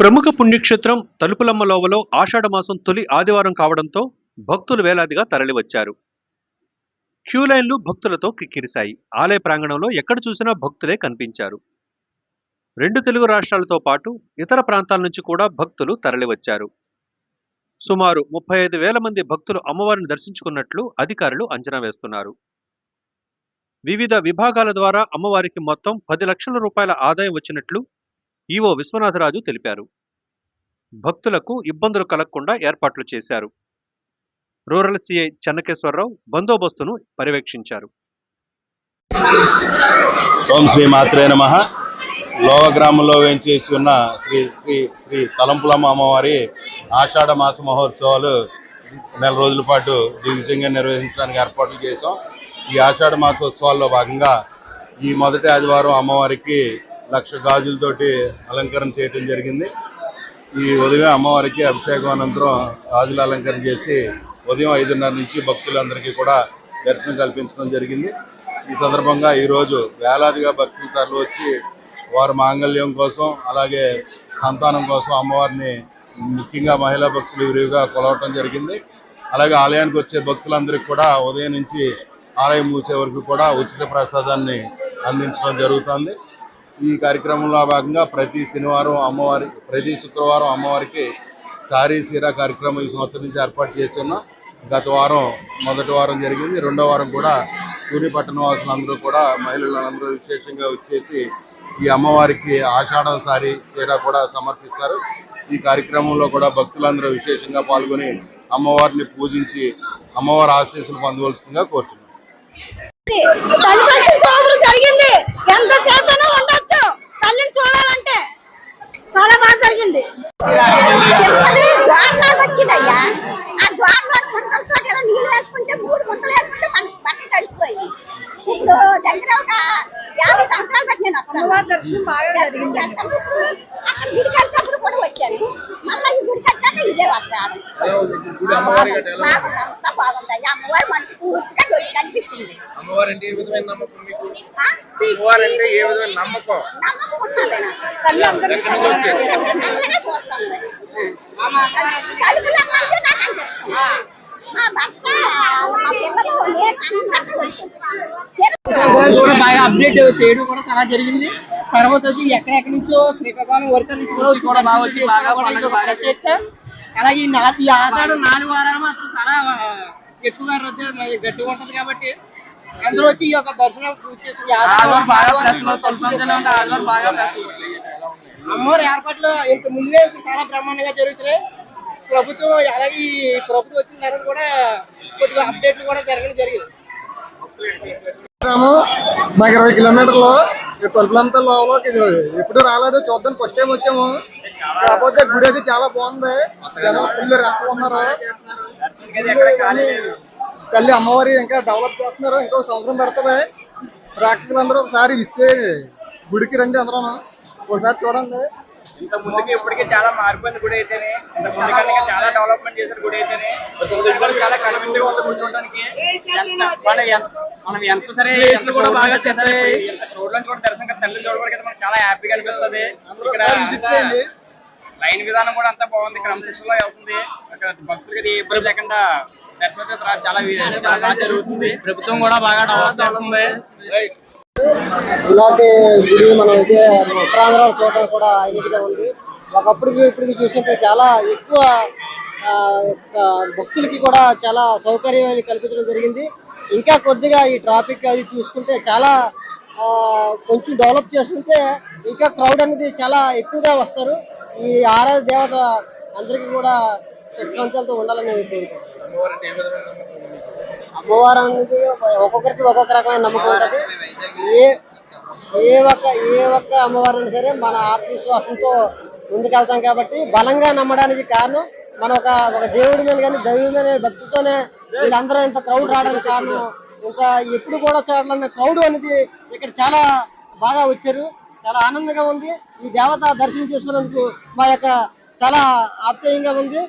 ప్రముఖ పుణ్యక్షేత్రం తలుపులమ్మ లోవలో ఆషాఢమాసం తొలి ఆదివారం కావడంతో భక్తులు వేలాదిగా తరలివచ్చారు. క్యూ లైన్లు భక్తులతో కిక్కిరిశాయి ఆలయ ప్రాంగణంలో ఎక్కడ చూసినా భక్తులే కనిపించారు. రెండు తెలుగు రాష్ట్రాలతో పాటు ఇతర ప్రాంతాల నుంచి కూడా భక్తులు తరలివచ్చారు. సుమారు ముప్పై ఐదు వేల మంది భక్తులు అమ్మవారిని దర్శించుకున్నట్లు అధికారులు అంచనా వేస్తున్నారు. వివిధ విభాగాల ద్వారా అమ్మవారికి మొత్తం పది లక్షల రూపాయల ఆదాయం వచ్చినట్లు ఈవో విశ్వనాథరాజు తెలిపారు. భక్తులకు ఇబ్బందులు కలగకుండా ఏర్పాట్లు చేశారు. రూరల్ సిఐ చెన్నకేశ్వరరావు బందోబస్తును పర్యవేక్షించారు. ఓం శ్రీ మాత్రే నమ. లోవ గ్రామంలో వేంచేసి ఉన్న శ్రీ శ్రీ శ్రీ తలంపులమ్మ అమ్మవారి ఆషాఢ మాస మహోత్సవాలు నెల రోజుల పాటు దిగ్విజయంగా నిర్వహించడానికి ఏర్పాట్లు చేశాం. ఈ ఆషాఢ మాసోత్సవాల్లో భాగంగా ఈ మొదటి ఆదివారం అమ్మవారికి లక్ష గాజులతోటి అలంకరణ చేయటం జరిగింది. ఈ ఉదయం అమ్మవారికి అభిషేకం అనంతరం గాజులు అలంకరణ చేసి ఉదయం ఐదున్నర నుంచి భక్తులందరికీ కూడా దర్శనం కల్పించడం జరిగింది. ఈ సందర్భంగా ఈరోజు వేలాదిగా భక్తులు తరలి వచ్చి వారి మాంగళ్యం కోసం అలాగే సంతానం కోసం అమ్మవారిని ముఖ్యంగా మహిళా భక్తులు విరివిగా కొలవటం జరిగింది. అలాగే ఆలయానికి వచ్చే భక్తులందరికీ కూడా ఉదయం నుంచి ఆలయం మూసే వరకు కూడా ఉచిత ప్రసాదాన్ని అందించడం జరుగుతుంది. ఈ కార్యక్రమంలో భాగంగా ప్రతి శనివారం అమ్మవారి ప్రతి శుక్రవారం అమ్మవారికి సారీ సీరా కార్యక్రమం ఈ సంవత్సరం నుంచి ఏర్పాటు చేస్తున్నాం. గత వారం మొదటి వారం జరిగింది. రెండో వారం కూడా సూర్యపట్టణ వాసులందరూ కూడా మహిళలందరూ విశేషంగా వచ్చేసి ఈ అమ్మవారికి ఆషాఢం సారీ చీర కూడా సమర్పిస్తారు. ఈ కార్యక్రమంలో కూడా భక్తులందరూ విశేషంగా పాల్గొని అమ్మవారిని పూజించి అమ్మవారి ఆశీస్సులు పొందవలసిందిగా కోరుతున్నాం. దర్శనం బాగా జరిగింది అక్కడ గుడి కట్టేటప్పుడు కూడా వచ్చాను మళ్ళీ ఈ గుడి కట్టాక ఇదే వస్తాను అంతా బాగుంది అమ్మవారి మనిషి పూర్తిగా దొరికి కనిపిస్తుంది అమ్మవారంటే ఏ విధమైన నమ్మకం మీకు ఆ? అమ్మవారంటే ఏ విధమైన నమ్మకం నమ్మకం ఉన్నది నాకు. తల్లి అందరినీ ఎక్కడి నుంచి వచ్చారు? అందరినీ చూస్తాను. తలుపులు అమ్మంటే నాకు అంత ఇష్టం. మా భర్త మా పిల్లలు నేను అందరినీ వచ్చాను. సంక్రాంతి కూడా బాగా అప్డేట్ చేయడం కూడా చాలా జరిగింది తర్వాత వచ్చి ఎక్కడెక్కడి నుంచో శ్రీకాకుళం వరకు నుంచి కూడా బాగా వచ్చి బాగా బాగా చేస్తే అలాగే ఈ నా- ఈ ఆషాఢం నాలుగు వారాలు మాత్రం చాలా ఎక్కువగా రద్దు గట్టిగా ఉంటది కాబట్టి అందరూ వచ్చి ఈ యొక్క దర్శనం పూర్తి చేసి ఆదివారం బాగా బాగా అమ్మవారి ఏర్పాట్లు ఇంత ముందే చాలా బ్రహ్మాండంగా జరుగుతున్నాయి. ప్రభుత్వం అలాగే ఈ ప్రభుత్వం వచ్చిన తర్వాత కూడా కొద్దిగా అప్డేట్లు కూడా జరగడం జరిగింది. మాకు ఇరవై కిలోమీటర్లు. తలుపులంతా లోపలికి ఎప్పుడు రాలేదు. చూద్దాం. ఫస్ట్ టైం వచ్చాము. కాకపోతే గుడి అది చాలా బాగుంది. జనం ఫుల్ రష్ ఉన్నారు. కానీ తల్లి అమ్మవారి ఇంకా డెవలప్ చేస్తున్నారు. ఇంకో సంవత్సరం పెడుతుంది. రాక్షసులందరూ ఒకసారి ఇస్తే గుడికి రండి అందరూ. ఒకసారి చూడండి. ఇంత ముందుకి ఇప్పటికే చాలా మారిపోయింది గుడి అయితేనే. ఇంత ముందు కన్నా చాలా డెవలప్మెంట్ చేశారు గుడి అయితేనే. చాలా కనువిందుగా ఉంది కూర్చోవడానికి ఎంత- మనం ఎంత సరే కూడా బాగా చేస్తారు. రోడ్ నుంచి కూడా దర్శనం కదా తల్లిని చూడడానికి మనకు చాలా హ్యాపీగా అనిపిస్తుంది. ఇక్కడ లైన్ విధానం కూడా అంతా బాగుంది. క్రమశిక్షణలో వెళ్తుంది. అక్కడ భక్తులకి ఇబ్బంది లేకుండా దర్శనం చాలా చాలా బాగా జరుగుతుంది. ప్రభుత్వం కూడా బాగా డెవలప్ చేస్తుంది. ఇలాంటి గుడి మనం అయితే ఉత్తరాంధ్రలో చూడడం కూడా ఐదిగా ఉంది. ఒకప్పటికి ఇప్పటికి చూసుకుంటే చాలా ఎక్కువ భక్తులకి కూడా చాలా సౌకర్యం కల్పించడం జరిగింది. ఇంకా కొద్దిగా ఈ ట్రాఫిక్ అది చూసుకుంటే చాలా కొంచెం డెవలప్ చేసుకుంటే ఇంకా క్రౌడ్ అనేది చాలా ఎక్కువగా వస్తారు. ఈ ఆరాధ దేవత అందరికీ కూడా సుఖశాంతులతో ఉండాలని కోరుకుంటున్నాను. అమ్మవారు అనేది ఒక్కొక్కరికి ఒక్కొక్క రకమైన నమ్మకం ఉంటుంది. ఏ ఏ ఒక్క ఏ ఒక్క అమ్మవారైనా సరే మన ఆత్మవిశ్వాసంతో ముందుకెళ్తాం కాబట్టి బలంగా నమ్మడానికి కారణం మన ఒక ఒక దేవుడి మీద కానీ దైవం భక్తితోనే వీళ్ళందరూ ఇంత క్రౌడ్ రావడానికి కారణం. ఇంకా ఎప్పుడు కూడా చూడాలన్న క్రౌడ్ అనేది ఇక్కడ చాలా బాగా వచ్చారు. చాలా ఆనందంగా ఉంది. ఈ దేవత దర్శనం చేసుకున్నందుకు మా యొక్క చాలా ఆప్యాయంగా ఉంది.